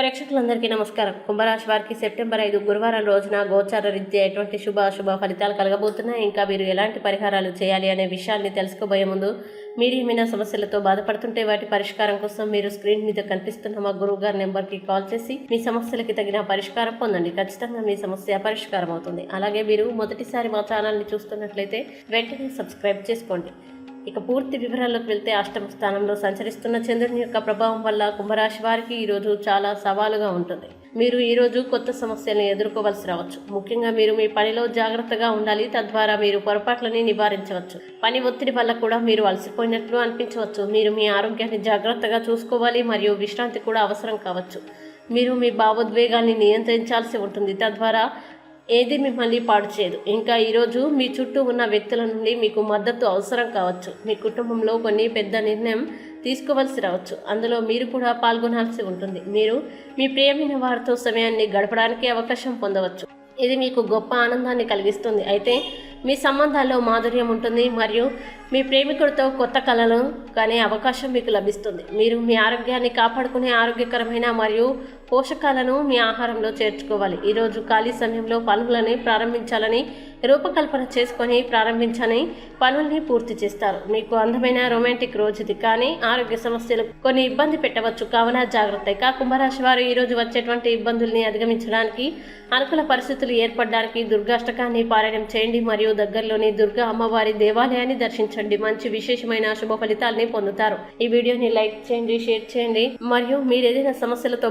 ప్రేక్షకులందరికీ నమస్కారం. కుంభరాశి వారికి సెప్టెంబర్ ఐదు గురువారం రోజున గోచార రీత్యా ఎటువంటి శుభ అశుభ ఫలితాలు కలగబోతున్నాయి? ఇంకా మీరు ఎలాంటి పరిహారాలు చేయాలి అనే విషయాన్ని తెలుసుకోబోయే ముందు మీరు ఏమైనా సమస్యలతో బాధపడుతుంటే వాటి పరిష్కారం కోసం మీరు స్క్రీన్ మీద కనిపిస్తున్న మా గురువు గారి నెంబర్కి కాల్ చేసి మీ సమస్యలకి తగిన పరిష్కారం పొందండి. ఖచ్చితంగా మీ సమస్య పరిష్కారం అవుతుంది. అలాగే మీరు మొదటిసారి మా ఛానల్ని చూస్తున్నట్లయితే వెంటనే సబ్స్క్రైబ్ చేసుకోండి. ఇక పూర్తి వివరాల్లోకి వెళ్తే అష్టమ స్థానంలో సంచరిస్తున్న చంద్రుని యొక్క ప్రభావం వల్ల కుంభరాశి వారికి ఈరోజు చాలా సవాలుగా ఉంటుంది. మీరు ఈరోజు కొత్త సమస్యలను ఎదుర్కోవాల్సి రావచ్చు. ముఖ్యంగా మీరు మీ పనిలో జాగ్రత్తగా ఉండాలి. తద్వారా మీరు పొరపాట్లని నివారించవచ్చు. పని ఒత్తిడి వల్ల కూడా మీరు అలసిపోయినట్లు అనిపించవచ్చు. మీరు మీ ఆరోగ్యాన్ని జాగ్రత్తగా చూసుకోవాలి మరియు విశ్రాంతి కూడా అవసరం కావచ్చు. మీరు మీ భావోద్వేగాన్ని నియంత్రించాల్సి ఉంటుంది. తద్వారా ఏది మిమ్మల్ని పాడు చేయదు. ఇంకా ఈరోజు మీ చుట్టూ ఉన్న వ్యక్తుల నుండి మీకు మద్దతు అవసరం కావచ్చు. మీ కుటుంబంలో కొన్ని పెద్ద నిర్ణయం తీసుకోవాల్సి రావచ్చు. అందులో మీరు కూడా పాల్గొనాల్సి ఉంటుంది. మీరు మీ ప్రియమైన వారితో సమయాన్ని గడపడానికి అవకాశం పొందవచ్చు. ఇది మీకు గొప్ప ఆనందాన్ని కలిగిస్తుంది. అయితే మీ సంబంధాల్లో మాధుర్యం ఉంటుంది మరియు మీ ప్రేమికుడితో కొత్త కళలు కానీ అవకాశం మీకు లభిస్తుంది. మీరు మీ ఆరోగ్యాన్ని కాపాడుకునే ఆరోగ్యకరమైన మరియు పోషకాలను మీ ఆహారంలో చేర్చుకోవాలి. ఈరోజు ఖాళీ సమయంలో పనులని ప్రారంభించాలని రూపకల్పన చేసుకొని ప్రారంభించని పనుల్ని పూర్తి చేస్తారు. మీకు అందమైన రొమాంటిక్ రోజు ఇది కానీ ఆరోగ్య సమస్యలు కొన్ని ఇబ్బంది పెట్టవచ్చు. కావున జాగ్రత్త. ఇక కుంభరాశి వారు ఈరోజు వచ్చేటువంటి ఇబ్బందుల్ని అధిగమించడానికి అనుకూల పరిస్థితులు ఏర్పడడానికి దుర్గాష్టకాన్ని పారాయణం చేయండి. మరియు దగ్గరలోని దుర్గా అమ్మవారి దేవాలయాన్ని దర్శించండి. మంచి విశేషమైన శుభ ఫలితాలని పొందుతారు. ఈ వీడియోని లైక్ చేయండి షేర్ చేయండి. మరియు మీరు ఏదైనా సమస్యలతో